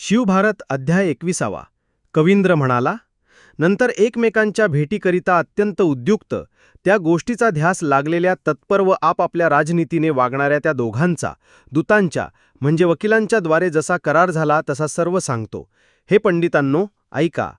शिवभारत अध्याय एकविसावा. कवींद्र म्हणाला नंतर एकमेकांच्या भेटीकरिता अत्यंत उद्युक्त त्या गोष्टीचा ध्यास लागलेल्या तत्पर व आपापल्या राजनीतीने वागणाऱ्या त्या दोघांचा दूतांच्या म्हणजे वकिलांच्याद्वारे जसा करार झाला तसा सर्व सांगतो. हे पंडितांनो ऐका.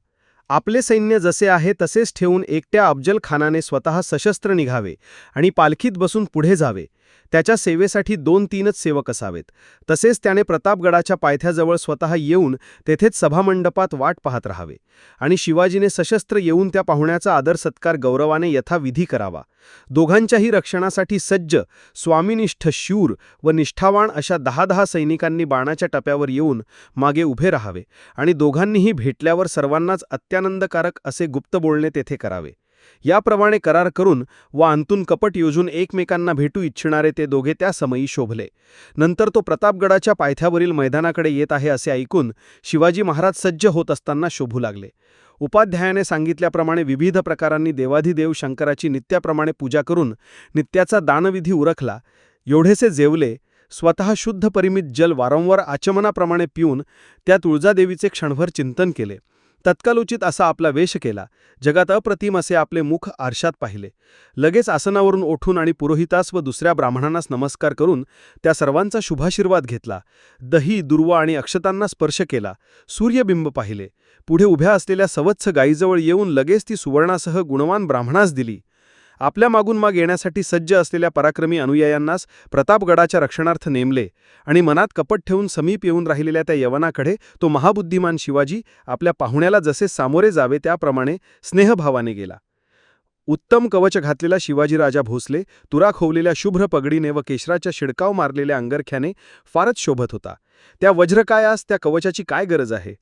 आपले सैन्य जसे आहे तसेच ठेवून एकट्या अफजल खानाने स्वतः सशस्त्र निघावे आणि पालखीत बसून पुढे जावे. त्याच्या सेवेसाठी दोन तीनच सेवक असावेत. तसेच त्याने प्रतापगडाच्या पायथ्याजवळ स्वतः येऊन तेथेच सभामंडपात वाट पाहत राहावे. आणि शिवाजीने सशस्त्र येऊन त्या पाहुण्याचा आदर सत्कार गौरवाने यथाविधी करावा. दोघांच्याही रक्षणासाठी सज्ज स्वामिनिष्ठ शूर व निष्ठावान अशा दहा दहा सैनिकांनी बाणाच्या टप्यावर येऊन मागे उभे राहावे आणि दोघांनीही भेटल्यावर सर्वांनाच अत्यानंदकारक असे गुप्त बोलणे तेथे करावे. याप्रमाणे करार करून व अंतून कपट योजून एकमेकांना भेटू इच्छिणारे ते दोघे त्या समयी शोभले. नंतर तो प्रतापगडाच्या पायथ्यावरील मैदानाकडे येत आहे असे ऐकून शिवाजी महाराज सज्ज होत असताना शोभू लागले. उपाध्यायाने सांगितल्याप्रमाणे विविध प्रकारांनी देवाधिदेव शंकराची नित्याप्रमाणे पूजा करून नित्याचा दानविधी उरखला. एवढेसे जेवले स्वतः शुद्ध परिमित जल वारंवार आचमनाप्रमाणे पिऊन त्या तुळजादेवीचे क्षणभर चिंतन केले. तत्कालोचित असा आपला वेश केला. जगात अप्रतिम असे आपले मुख आरशात पाहिले. लगेच आसनावरून ओठून आणि पुरोहितास व दुसऱ्या ब्राह्मणांनाच नमस्कार करून त्या सर्वांचा शुभाशीर्वाद घेतला. दही दुर्वा आणि अक्षतांना स्पर्श केला. सूर्यबिंब पाहिले. पुढे उभ्या असलेल्या सवत्स गायीजवळ येऊन लगेच ती सुवर्णासह गुणवान ब्राह्मणास दिली. आपल्या मागून माग येण्यासाठी सज्ज असलेल्या पराक्रमी अनुयायांनाच प्रतापगडाच्या रक्षणार्थ नेमले आणि मनात कपट ठेवून समीप येऊन राहिलेल्या त्या यवनाकडे तो महाबुद्धिमान शिवाजी आपल्या पाहुण्याला जसे सामोरे जावे त्याप्रमाणे स्नेहभावाने गेला. उत्तम कवच घातलेला शिवाजीराजा भोसले तुरा खोवलेल्या शुभ्र पगडीने व केशराच्या शिडकाव मारलेल्या अंगरख्याने फारच शोभत होता. त्या वज्रकायास त्या कवचाची काय गरज आहे?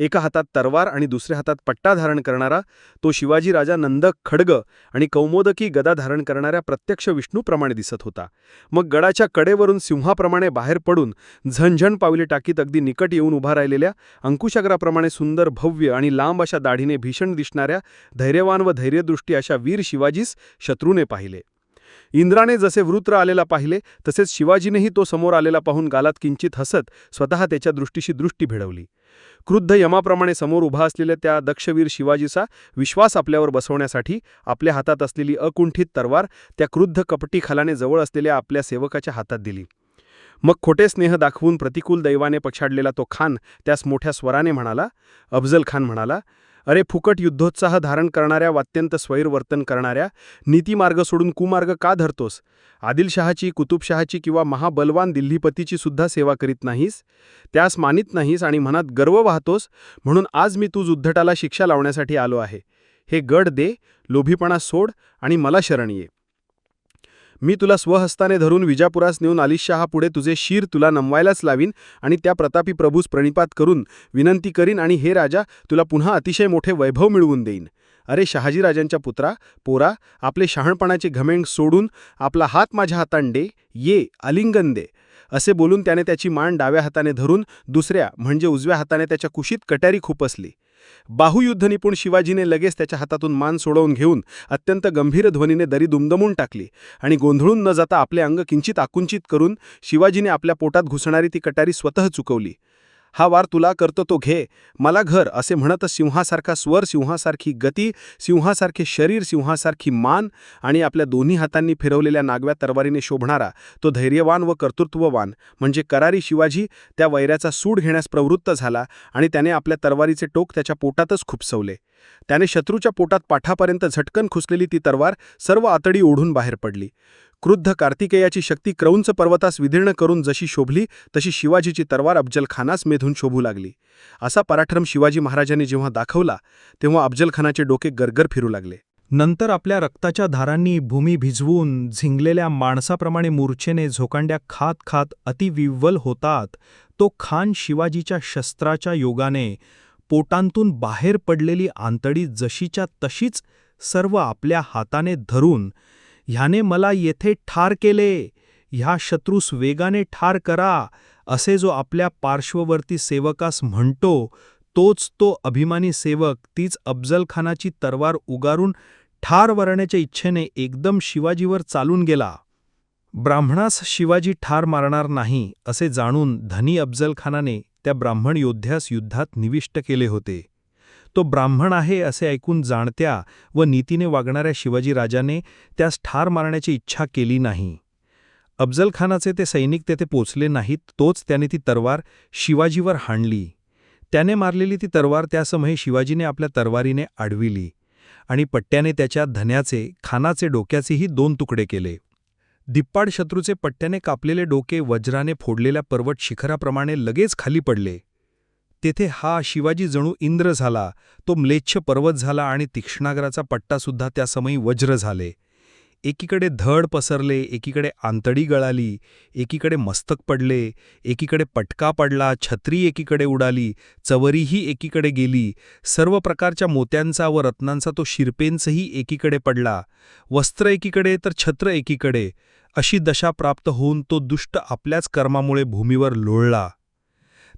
एका हातात तरवार आणि दुसऱ्या हातात पट्टा धारण करणारा तो शिवाजी राजा नंदक खडग आणि कौमोदकी गदा धारण करणाऱ्या प्रत्यक्ष विष्णूप्रमाणे दिसत होता. मग गडाच्या कडेवरून सिंहाप्रमाणे बाहेर पडून झणझण पावले टाकीत अगदी निकट येऊन उभा राहिलेल्या अंकुशाग्राप्रमाणे सुंदर भव्य आणि लांब अशा दाढीने भीषण दिसणाऱ्या धैर्यवान व धैर्यदृष्टी अशा वीर शिवाजीस शत्रूने पाहिले. इंद्राने जसे वृत्र आलेला पाहिले तसेच शिवाजीनेही तो समोर आलेला पाहून गालात किंचित हसत स्वतः त्याच्या दृष्टीशी दृष्टी भिडवली. क्रुद्ध यमाप्रमाणे समोर उभा असलेल्या त्या दक्षवीर शिवाजीचा विश्वास आपल्यावर बसवण्यासाठी आपल्या हातात असलेली अकुंठित तरवार त्या क्रुद्ध कपटी खालाने जवळ असलेल्या आपल्या सेवकाच्या हातात दिली. मग खोटे स्नेह दाखवून प्रतिकूल दैवाने पछाडलेला तो खान त्यास मोठ्या स्वराने म्हणाला अफजल खान म्हणाला अरे फुकट युद्धोत्साह धारण करणाऱ्या वात्यंत स्वैरवर्तन करणाऱ्या नीतीमार्ग सोडून कुमार्ग का धरतोस? आदिलशहाची कुतुबशहाची किंवा महाबलवान दिल्लीपतीची सुद्धा सेवा करीत नाहीस? त्यास मानित नाहीस आणि मनात गर्व वाहतोस म्हणून आज मी तू उद्धटाला शिक्षा लावण्यासाठी आलो आहे. हे गड दे लोभीपणा सोड आणि मला शरण ये. मी तुला स्वहस्ताने धरून विजापुरास नेऊन पुढे तुझे शीर तुला नमवायलाच लावीन आणि त्या प्रतापी प्रभूस प्रणिपात करून विनंती करीन आणि हे राजा तुला पुन्हा अतिशय मोठे वैभव मिळवून देईन. अरे शहाजीराजांच्या पुत्रा पोरा आपले शहाणपणाचे घमेंग सोडून आपला हात माझ्या हातांडे ये आलिंगन दे. असे बोलून त्याने त्याची मान डाव्या हाताने धरून दुसऱ्या म्हणजे उजव्या हाताने त्याच्या कुशीत कट्यारी खुपसली. बाहुयुद्ध निपुण शिवाजीने लगेच त्याच्या हातातून मान सोडवून घेऊन अत्यंत गंभीर ध्वनीने दरी दुमदमून टाकली आणि गोंधळून न जाता आपले अंग किंचित आकुंचित करून शिवाजीने आपल्या पोटात घुसणारी ती कटारी स्वतः चुकवली. हा वार तुला करतो तो घे. मला घर असे म्हणत सिंहासारखा स्वर सिंहासारखी गती सिंहासारखे शरीर सिंहासारखी मान आणि आपल्या दोन्ही हातांनी फिरवलेल्या नागव्या तरवारीने शोभणारा तो धैर्यवान व कर्तृत्ववान म्हणजे करारी शिवाजी त्या वैऱ्याचा सूड घेण्यास प्रवृत्त झाला आणि त्याने आपल्या तरवारीचे टोक त्याच्या पोटातच खुपसवले. त्याने शत्रूच्या पोटात पाठापर्यंत झटकन खुसलेली ती तरवार सर्व आतडी ओढून बाहेर पडली. क्रुद्ध कार्तिकेयाची शक्ती क्रौंच पर्वतास विदीर्ण करून जशी शोभली तशी शिवाजीची तरवार अफजलखानास मेधून शोभू लागली. असा पराक्रम शिवाजी महाराजांनी जेव्हा दाखवला तेव्हा अफजलखानाचे डोके गरगर फिरू लागले. नंतर आपल्या रक्ताच्या धारांनी भूमी भिजवून झिंगलेल्या माणसाप्रमाणे मूर्छेने झोकांड्या खात खात अतिविव्वल होतात तो खान शिवाजीच्या शस्त्राच्या योगाने पोटांतून बाहेर पडलेली आंतडी जशीच्या तशीच सर्व आपल्या हाताने धरून ह्याने मला येथे ठार केले ह्या शत्रूस वेगाने ठार करा असे जो आपल्या पार्श्ववर्ती सेवकास म्हणतो तोच तो अभिमानी सेवक तीच अफजलखानाची तरवार उगारून ठार वरण्याच्या इच्छेने एकदम शिवाजीवर चालून गेला. ब्राह्मणास शिवाजी ठार मारणार नाही असे जाणून धनी अफजलखानाने त्या ब्राह्मण योद्ध्यास युद्धात निविष्ट केले होते. तो ब्राह्मण आहे असे ऐकून जाणत्या व नीतीने वागणाऱ्या शिवाजी राजाने त्यास ठार मारण्याची इच्छा केली नाही. अफजलखानाचे ते सैनिक तेथे पोचले नाहीत तोच त्याने ती तरवार शिवाजीवर हाणली. त्याने मारलेली ती तरवार त्यासमयी शिवाजीने आपल्या तरवारीने आडविली आणि पट्ट्याने त्याच्या धन्याचे खानाचे डोक्याचेही दोन तुकडे केले. दिप्पाड शत्रूचे पट्ट्याने कापलेले डोके वज्राने फोडलेल्या पर्वत शिखराप्रमाणे लगेच खाली पडले. तेथे हा शिवाजी जणू इंद्र झाला तो म्लेच्छ पर्वत झाला आणि तीक्ष्णागराचा पट्टासुद्धा त्यासमयी वज्र झाले. एकीकडे धड पसरले एकीकडे आंतडी गळाली एकीकडे मस्तक पडले एकीकडे पटका पडला छत्री एकीकडे उडाली चवरीही एकीकडे गेली. सर्व प्रकारच्या मोत्यांचा व रत्नांचा तो शिरपेंचही एकीकडे पडला. वस्त्र एकीकडे तर छत्र एकीकडे. अशी दशा प्राप्त होऊन तो दुष्ट आपल्याच कर्मामुळे भूमीवर लोळला.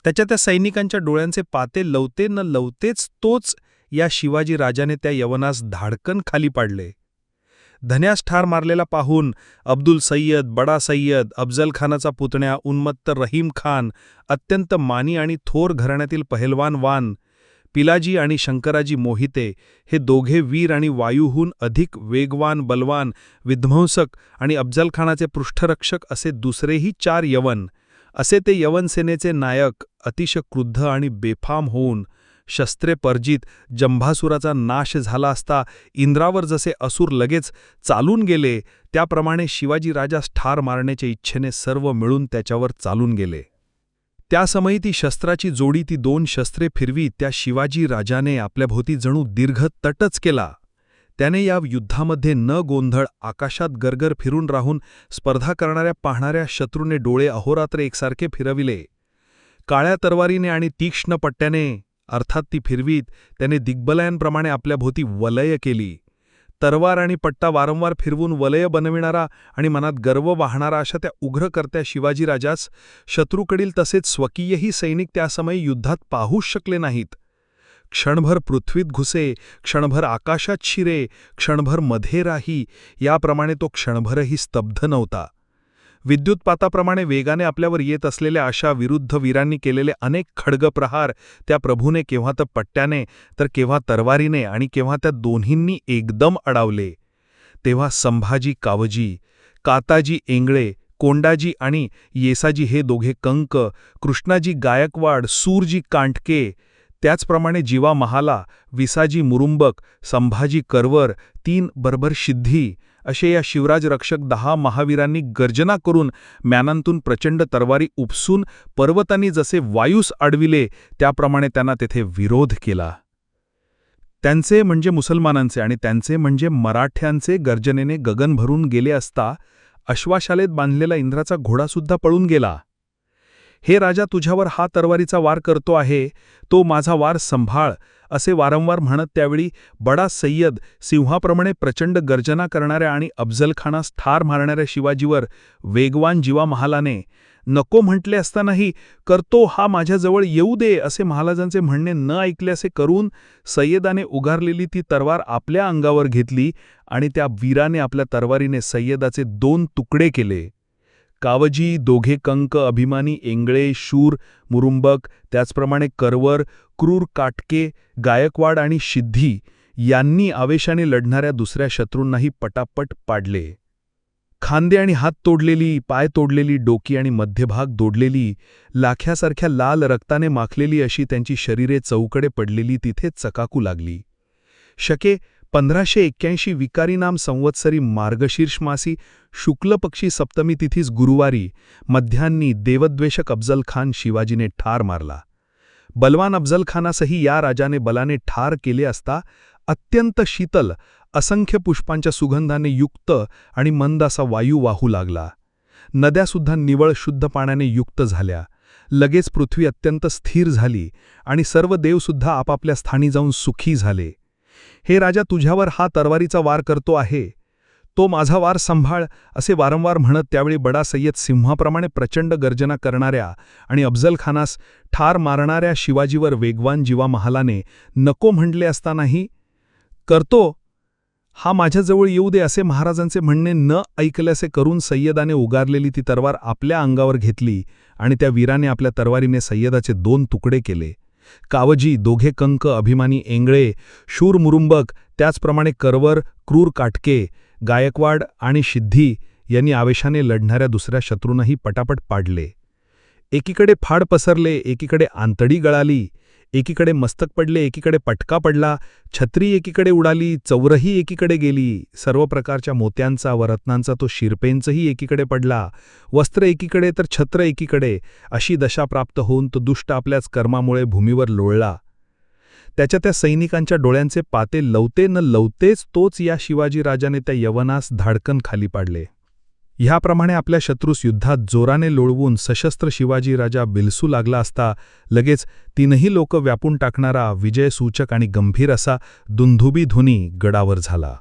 त्याच्या त्या सैनिकांच्या डोळ्यांचे पाते लवते न लवतेच तोच या शिवाजी राजाने त्या यवनास धाडकन खाली पाडले. धन्यास ठार मारलेला पाहून अब्दुल सय्यद बडा सय्यद अफजल खानाचा पुतण्या उन्मत्त रहीम खान अत्यंत मानी आणि थोर घराण्यातील पहलवान वान पिलाजी आणि शंकराजी मोहिते हे दोघे वीर आणि वायूहून अधिक वेगवान बलवान विध्वंसक आणि अफजलखानाचे पृष्ठरक्षक असे दुसरेही चार यवन असे ते यवन सेनेचे नायक अतिशय क्रुद्ध आणि बेफाम होऊन शस्त्रे पर्जित जंभासुराचा नाश झाला असता इंद्रावर जसे असुर लगेच चालून गेले त्याप्रमाणे शिवाजी राजास ठार मारण्याच्या इच्छेने सर्व मिळून त्याच्यावर चालून गेले. त्यासमयी ती शस्त्राची जोडी ती दोन शस्त्रे फिरवी त्या शिवाजी राजाने आपल्याभोवती जणू दीर्घ तटच केला. त्याने या युद्धामध्ये न गोंधळ आकाशात गरगर फिरून राहून स्पर्धा करणाऱ्या पाहणाऱ्या शत्रूने डोळे अहोरात्र एकसारखे फिरविले. काळ्या तरवारीने आणि तीक्ष्ण पट्ट्याने अर्थात ती फिरवीत त्याने दिग्बलयांप्रमाणे आपल्या भोवती वलय केली. तरवार आणि पट्टा वारंवार फिरवून वलय बनविणारा आणि मनात गर्व वाहणारा अशा त्या उग्रकर्त्या शिवाजीराजास शत्रूकडील तसेच स्वकीयही सैनिक त्यासमयी युद्धात पाहूच शकले नाहीत. क्षणभर पृथ्वीत घुसे क्षणभर आकाशात शिरे क्षणभरमध्ये राही याप्रमाणे तो क्षणभरही स्तब्ध नव्हता. विद्युतपाताप्रमाणे वेगाने आपल्यावर येत असलेल्या अशा विरुद्ध वीरांनी केलेले अनेक खड्गप्रहार त्या प्रभूने केव्हा तर पट्ट्याने तर केव्हा तरवारीने आणि केव्हा त्या दोन्हींनी एकदम अडावले. तेव्हा संभाजी कावजी काताजी एंगळे कोंडाजी आणि येसाजी हे दोघे कंक कृष्णाजी गायकवाड सूरजी कांटके त्याचप्रमाणे जीवा महाला विसाजी मुरुंबक संभाजी करवर तीन बरभर सिद्धी असे या शिवराज रक्षक दहा महावीरांनी गर्जना करून म्यानांतून प्रचंड तरवारी उपसून पर्वतांनी जसे वायूस अडविले त्याप्रमाणे त्यांना तेथे विरोध केला. त्यांचे म्हणजे मुसलमानांचे आणि त्यांचे म्हणजे मराठ्यांचे गर्जनेने गगन भरून गेले असता अश्वाशालेत बांधलेला इंद्राचा घोडासुद्धा पळून गेला. हे राजा तुझ्यावर हा तरवारीचा वार करतो आहे तो माझा वार संभाळ असे वारंवार म्हणत त्यावेळी बडा सय्यद सिंहाप्रमाणे प्रचंड गर्जना करणाऱ्या आणि अफजलखानास ठार मारणाऱ्या शिवाजीवर वेगवान जीवा महालाने नको म्हटले असतानाही करतो हा माझ्याजवळ येऊ दे असे महाराजांचे म्हणणे न ऐकल्यासे करून सय्यदाने उगारलेली ती तरवार आपल्या अंगावर घेतली आणि त्या वीराने आपल्या तरवारीने सय्यदाचे दोन तुकडे केले. कावजी दोघे कंक अभिमानी एंगळे शूर मुरुंबक त्याचप्रमाणे करवर क्रूर काटके गायकवाड आणि सिद्धी यांनी आवेशाने लढणाऱ्या दुसऱ्या शत्रूंनाही पटापट पाडले. खांदे आणि हात तोडलेली पाय तोडलेली डोकी आणि मध्यभाग दोडलेली लाख्यासारख्या लाल रक्ताने माखलेली अशी त्यांची शरीरे चौकडे पडलेली तिथे चकाकू लागली. शके पंधराशे एक्क्याऐंशी विकारी नाम संवत्सरी मार्गशीर्षमासी शुक्लपक्षी शुक्ल पक्षी सप्तमी तिथीस गुरुवारी मध्यान्नी देवद्वेषक अफजल खान शिवाजीने ठार मारला. बलवान अफजल खानासही या राजाने बलाने ठार केले असता अत्यंत शीतल असंख्य पुष्पांच्या सुगंधाने युक्त आणि मंद असा वायू वाहू लागला. नद्यासुद्धा निवळ शुद्ध पाण्याने युक्त झाल्या. लगेच पृथ्वी अत्यंत स्थिर झाली आणि सर्व देवसुद्धा आपापल्या स्थानी जाऊन सुखी झाले. हे राजा तुझ्यावर हा तरवारीचा वार करतो आहे. तो माझा वार संभाळ असे वारंवार म्हणत त्यावेळी बडा सय्यद सिंहाप्रमाणे प्रचंड गर्जना करणाऱ्या आणि अफजलखानास ठार मारणाऱ्या शिवाजीवर वेगवान जीवा महालाने नको म्हटले असतानाही करतो. हा माझ्याजवळ येऊ दे असे महाराजांचे म्हणणे न ऐकल्यासे करून सय्यदाने उगारलेली ती तरवार आपल्या अंगावर घेतली आणि त्या वीराने आपल्या तरवारीने सय्यदाचे दोन तुकडे केले. कावजी दोघे कंक अभिमानी एंगळे शूर मुरुंबक त्याचप्रमाणे करवर क्रूर काटके गायकवाड आणि सिद्धी यांनी आवेशाने लढणाऱ्या दुसऱ्या शत्रूंनाही पटापट पाडले. एकीकडे फाड पसरले एकीकडे आंतडी गळाली. एकीकडे मस्तक पडले एकीकडे पटका पडला छत्री एकीकडे उडाली चौरही एकीकडे गेली. सर्व प्रकारच्या मोत्यांचा व रत्नांचा तो शिरपेंचही एकीकडे पडला. वस्त्र एकीकडे तर छत्र एकीकडे. अशी दशा प्राप्त होऊन तो दुष्ट आपल्याच कर्मामुळे भूमीवर लोळला. त्याच्या त्या सैनिकांच्या डोळ्यांचे पाते लवते न लवतेच तोच या शिवाजी राजाने त्या यवनास धाडकन खाली पाडले. ह्याप्रमाणे आपल्या शत्रूस युद्धात जोराने लोळवून सशस्त्र शिवाजी राजा बिलसू लागला असता लगेच तीनही लोक व्यापून टाकणारा विजयसूचक आणि गंभीर असा दुंधुबी धुनी गडावर झाला.